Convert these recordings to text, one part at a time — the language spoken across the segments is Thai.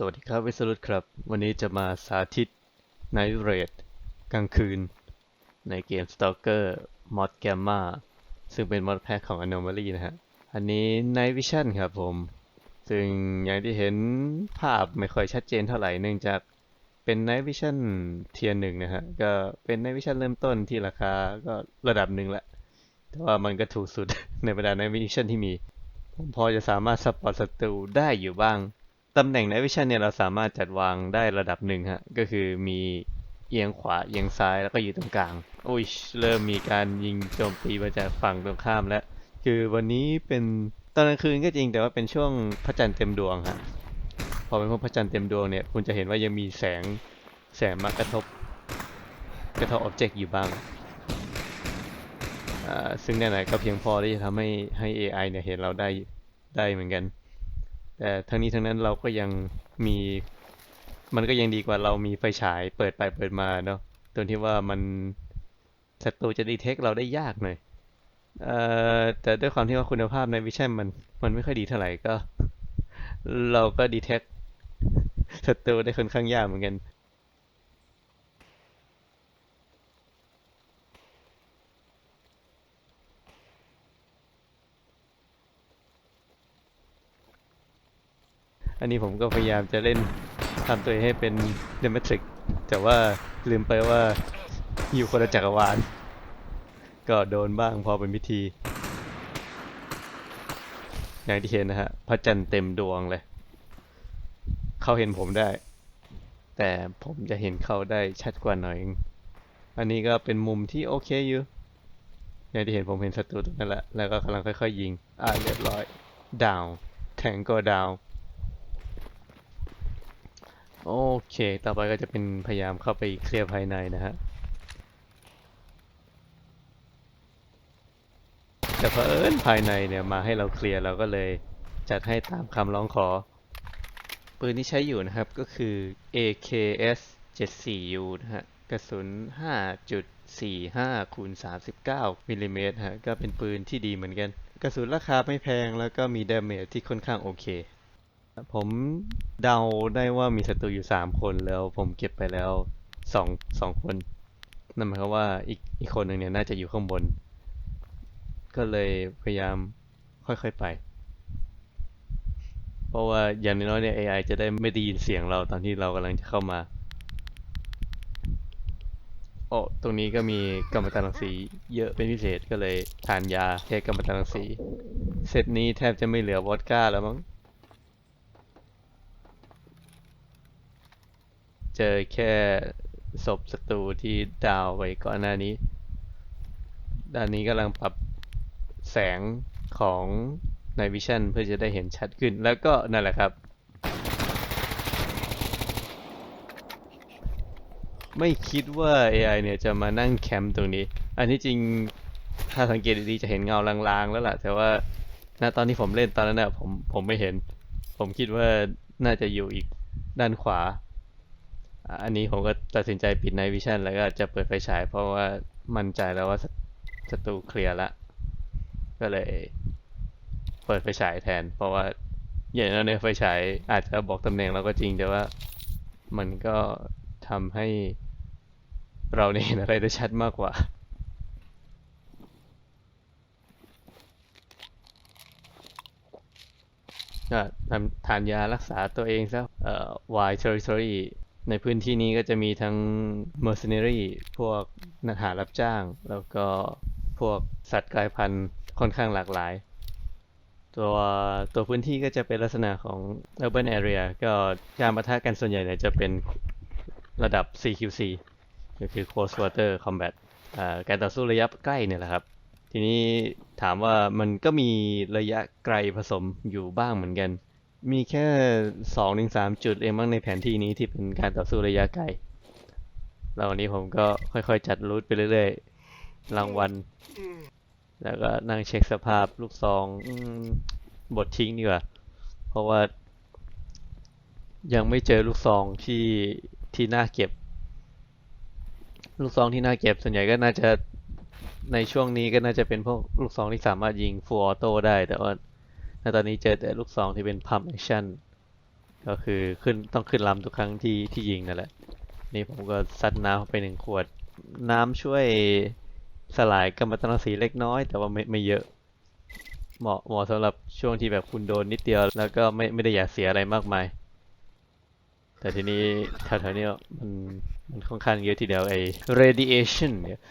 สวัสดีครับวิสรุตครับ วันนี้จะมาสาธิต Night Raid กลางคืน ในเกม Stalker Mod Gamma ซึ่งเป็นมอดแพ็ของ Anomaly นะฮะ อันนี้ Night Vision ครับผม ซึ่งอย่างที่เห็นภาพไม่ค่อยชัดเจนเท่าไหร่เนื่องจากเป็น Night Vision เทียร์หนึ่งนะฮะ ก็เป็น Night Vision เริ่มต้นที่ราคาก็ระดับหนึ่งละ แต่ว่ามันก็ถูกสุดในบรรดา Night Vision ที่มี ผมพอจะสามารถสปอร์ตศัตรูได้อยู่บ้าง ตำแหน่งในวิชั่นเนี่ยเราสามารถจัดวางได้ระดับหนึ่งฮะ ก็คือมีเอียงขวาเอียงซ้ายแล้วก็อยู่ตรงกลาง โอ้ย เริ่มมีการยิงโจมตีมาจากฝั่งตรงข้ามแล้ว คือวันนี้เป็นตอนกลางคืนก็จริงแต่ว่าเป็นช่วงพระจันทร์เต็มดวงฮะ พอเป็นพวกพระจันทร์เต็มดวงเนี่ย คุณจะเห็นว่ายังมีแสงแสงมากระทบ กระทบอ็อบเจกต์อยู่บ้างซึ่งแน่นอนก็เพียงพอที่จะทำให้ให้ AI เนี่ยเห็นเราได้ได้เหมือนกัน แต่ทั้งนี้ทั้งนั้นเราก็ยังมี มันก็ยังดีกว่าเรามีไฟฉายเปิดไปเปิดมาเนาะตรงที่ว่ามันศัตรูจะดีเทคเราได้ยากหน่อยเอ่อแต่ด้วยความที่ว่าคุณภาพในวิชั่นมันมันไม่ค่อยดีเท่าไหร่ก็ เราก็ดีเทคศัตรูได้ค่อนข้างยากเหมือนกัน อันนี้ผมก็พยายามจะเล่นทำตัวให้เป็นเดม e ทริกแต่ว่าลืมไปว่าอยู่คนละจักรวาล ก็โดนบ้างพอเป็นพิธี อย่างที่เห็นนะฮะพระจันทร์เต็มดวงเลย เขาเห็นผมได้ แต่ผมจะเห็นเขาได้ชัดกว่าหน่อยองอันนี้ก็เป็นมุมที่โอเคอยู่ อย่างที่เห็นผมเห็นศัตรูตรงนั้นแหละ แล้วก็กำลังค่อยๆยิง อ่าเรียบร้อย ดาว แทงก็ดาว โอเค ต่อไปก็จะเป็นพยายามเข้าไปเคลียร์ภายในนะฮะ แต่เผอิญภายในเนี่ยมาให้เราเคลียร์เราก็เลยจัดให้ตามคำร้องขอ ปืนที่ใช้อยู่นะครับก็คือ AKS 74U นะฮะ กระสุน 5.45คูณ39มิลลิเมตรฮะ ก็เป็นปืนที่ดีเหมือนกัน กระสุนราคาไม่แพงแล้วก็มีดาเมจที่ค่อนข้างโอเค ผมเดาได้ว่ามีศัตรูอยู่สามคนแล้ว ผมเก็บไปแล้วสองสองคนนั่นหมายความว่าอีกอีกคนหนึ่งเนี่ยน่าจะอยู่ข้างบน ก็เลยพยายามค่อยๆไป เพราะว่าอย่างน้อยๆเนี่ย AI จะได้ไม่ได้ยินเสียงเราตอนที่เรากำลังจะเข้ามาโอ้ตรงนี้ก็มีกัมมันตรังสีเยอะเป็นพิเศษก็เลยทานยาแก้กัมมันตรังสีเซตนี้แทบจะไม่เหลือวอดก้าแล้วมั้ง เจอแค่ศพศัตรูที่ดาวไว้ก่อนหน้านี้ ด้านนี้กำลังปรับแสงของในวิชั่นเพื่อจะได้เห็นชัดขึ้น แล้วก็นั่นแหละครับ ไม่คิดว่า AI เนี่ยจะมานั่งแคมป์ตรงนี้ อันที่จริงถ้าสังเกตดีๆจะเห็นเงาลางๆ แล้วล่ะ แต่ว่าณตอนที่ผมเล่นตอนนั้นน่ะผมผมไม่เห็น ผมคิดว่าน่าจะอยู่อีกด้านขวา อันนี้ผมก็ตัดสินใจปิดในวิชั่นแล้วก็จะเปิดไฟฉายเพราะว่ามั่นใจแล้วว่าศัตรูเคลียร์ละ ก็เลยเปิดไฟฉายแทน เพราะว่าอย่างนั้นในไฟฉายอาจจะบอกตำแหน่งเราก็จริงแต่ว่ามันก็ทำให้เราเนี่ยเห็นอะไรได้ชัดมากกว่าก็ทำทานยารักษาตัวเองซะเอ่อ wide territory ในพื้นที่นี้ก็จะมีทั้ง mercenary พวกนักหารับจ้าง แล้วก็พวกสัตว์กลายพันธุ์ค่อนข้างหลากหลาย ตัวตัวพื้นที่ก็จะเป็นลักษณะของ urban area ก็การปะทะกันส่วนใหญ่เนี่ยจะเป็นระดับ CQC ก็คือ close quarter combat การต่อสู้ระยะใกล้เนี่ยแหละครับ ทีนี้ถามว่ามันก็มีระยะไกลผสมอยู่บ้างเหมือนกัน มีแค่สองถึงสามจุดเองมั้งในแผนที่นี้ที่เป็นการต่อสู้ระยะไกลแล้ววันนี้ผมก็ค่อยๆ จัดรูทไปเรื่อยๆ รางวัล แล้วก็นั่งเช็คสภาพลูกซองอบททิ้งดีกว่า เพราะว่ายังไม่เจอลูกซองที่ที่น่าเก็บ ลูกซองที่น่าเก็บส่วนใหญ่ก็น่าจะในช่วงนี้ก็น่าจะเป็นพวกลูกซองที่สามารถยิง full auto ได้ แต่ว่า ในตอนนี้เจอแต่ลูกซองที่เป็น pump action ก็คือขึ้นต้องขึ้นลำทุกครั้งที่ที่ยิงนั่นแหละ นี่ผมก็ซัดน้ำไปหนึ่งขวด น้ำช่วยสลายกัมมันตรังสีเล็กน้อย แต่ว่าไม่ไม่เยอะ เหมาะเหมาะสำหรับช่วงที่แบบคุณโดนนิดเดียว แล้วก็ไม่ไม่ได้อยากเสียอะไรมากมาย แต่ทีนี้แถวๆนี้มันมันค่อนข้างเยอะทีเดียวไอ้ radiation เนี่ย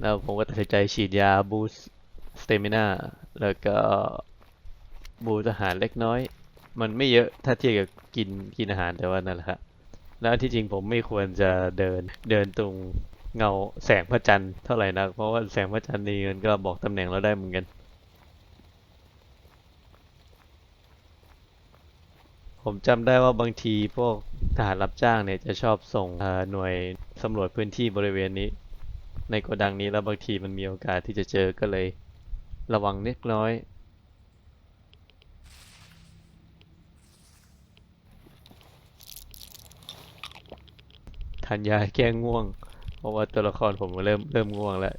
แล้วผมก็ตัดสินใจฉีดยาบูสต์สเตมินาแล้วก็บูสต์อาหารเล็กน้อย มันไม่เยอะถ้าเทียบกับกินกินอาหารแต่ว่านั่นแหละครับแล้วที่จริงผมไม่ควรจะเดินเดินตรงเงาแสงพระจันทร์เท่าไหร่นัก เพราะว่าแสงพระจันทร์นี่มันก็บอกตำแหน่งเราได้เหมือนกัน ผมจำได้ว่าบางทีพวกทหารรับจ้างเนี่ยจะชอบส่งหน่วยสำรวจพื้นที่บริเวณนี้ ในโกดังนี้แล้วบางทีมันมีโอกาสที่จะเจอก็เลย ระวังเล็กน้อยทานยาแก้ง่วง เพราะว่าตัวละครผมเริ่มเริ่มง่วงแล้ว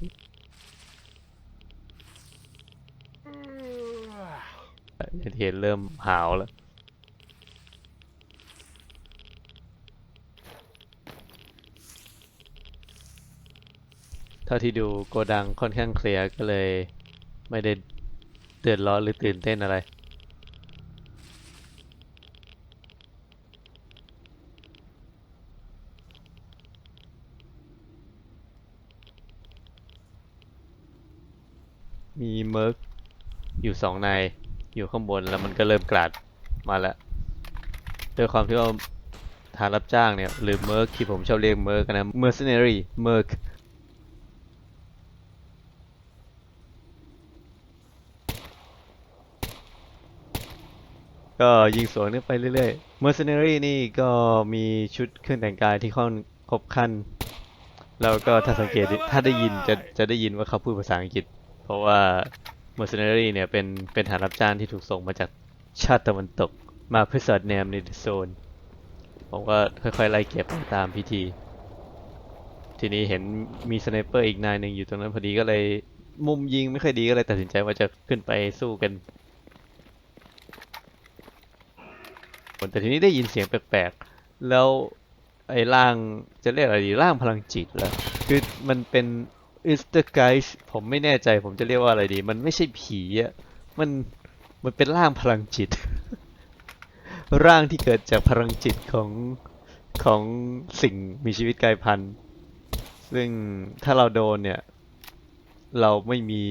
อย่างที่เห็นเริ่มหาวแล้ว เท่าที่ดูโกดังค่อนข้างเคลียร์ก็เลยไม่ได้เดือดร้อนหรือตื่นเต้นอะไร มีเมิร์กอยู่สองนายอยู่ข้างบนแล้วมันก็เริ่มกราดมาแล้วด้วยความที่ว่าทารรับจ้างเนี่ย หรือเมิร์กที่ผมชอบเรียกเมิร์กนะ mercenary เมิร์ก ก็ยิงสวนขึ้นไปเรื่อยๆ Mercenary นี่ก็มีชุดเครื่องแต่งกายที่ค่อนครบคัน แล้วก็ถ้าสังเกติถ้าได้ยินจะจะได้ยินว่าเขาพูดภาษาอังกฤษ เพราะว่า Mercenary เนี่ยเป็นเป็นทหารรับจ้างที่ถูกส่งมาจากชาติตะวันตก มาเพื่อสอดแนมในโซน ผมก็ค่อยๆไล่เก็บตามพิธี ทีนี้เห็นมีสไนเปอร์อีกนายหนึ่งอยู่ตรงนั้นพอดีก็เลยมุมยิงไม่ค่อยดีก็เลยตัดสินใจว่าจะขึ้นไปสู้กัน แต่ทีนี้ได้ยินเสียงแปลกๆ แล้วไอ้ร่างจะเรียกอะไรดีร่างพลังจิตเหรอคือมันเป็นอิสเตอร์ไกส์ผมไม่แน่ใจผมจะเรียกว่าอะไรดี มันไม่ใช่ผีอะมันมันเป็นร่างพลังจิต ร่างที่เกิดจากพลังจิตของของสิ่งมีชีวิตกายพันธุ์ ซึ่งถ้าเราโดนเนี่ย เราไม่มี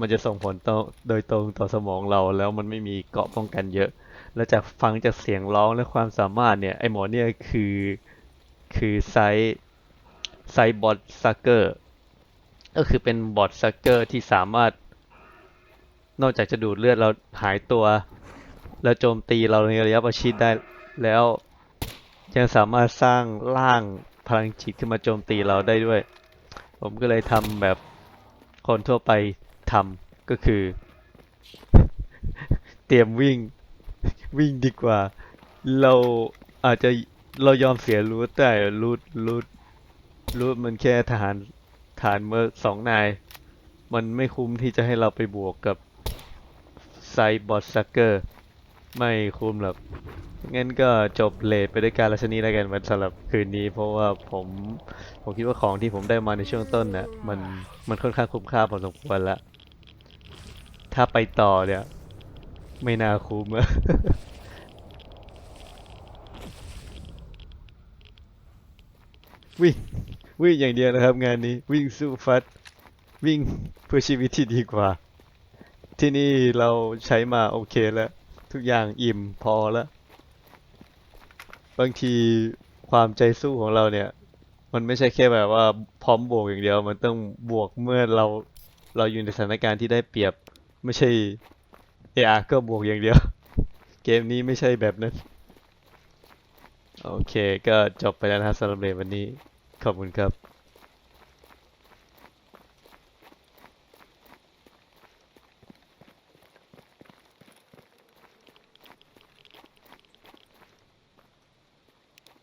มันจะส่งผลต่อโดยตรงต่อสมองเราแล้วมันไม่มีเกราะป้องกันเยอะ แล้วจากฟังจากเสียงร้องและความสามารถเนี่ย ไอหมอเนี่ยคือ คือไซไซบอทซักเกอร์ ก็คือเป็นบอทซักเกอร์ที่สามารถ นอกจากจะดูดเลือดเราหายตัว แล้วโจมตีเราในระยะประชิดได้แล้วยังสามารถสร้างร่างพลังจิตขึ้นมาโจมตีเราได้ด้วย ผมก็เลยทำแบบคนทั่วไปทำก็คือ เตรียมวิ่ง วิ่งดีกว่า เราอาจจะเรายอมเสียรูทแต่รูทรูทรูทมันแค่ทหารฐานเมื่อสองนาย มันไม่คุ้มที่จะให้เราไปบวกกับไซบอสซักเกอร์ ไม่คุ้มหรอกงั้นก็จบเลทไปด้วยการราชนีแล้วกันมันสำหรับคืนนี้ เพราะว่าผมผมคิดว่าของที่ผมได้มาในช่วงต้นน่ะมันมันค่อนข้างคุ้มค่าพอสมควรละถ้าไปต่อเนี่ย ไม่น่าคุ้มอะวิ่งวิ่งอย่างเดียวนะครับ งานนี้วิ่งสู้ฟัด วิ่งเพื่อชีวิตที่ดีกว่า ที่นี่เราใช้มาโอเคแล้ว ทุกอย่างอิ่มพอแล้ว บางทีความใจสู้ของเราเนี่ย มันไม่ใช่แค่แบบว่าพร้อมบวกอย่างเดียว มันต้องบวกเมื่อเราเราอยู่ในสถานการณ์ที่ได้เปรียบไม่ใช่ AR ก็บวกอย่างเดียว เกมนี้ไม่ใช่แบบนั้น โอเคก็จบไปแล้วนะครับสำหรับเรวันนี้ ขอบคุณครับ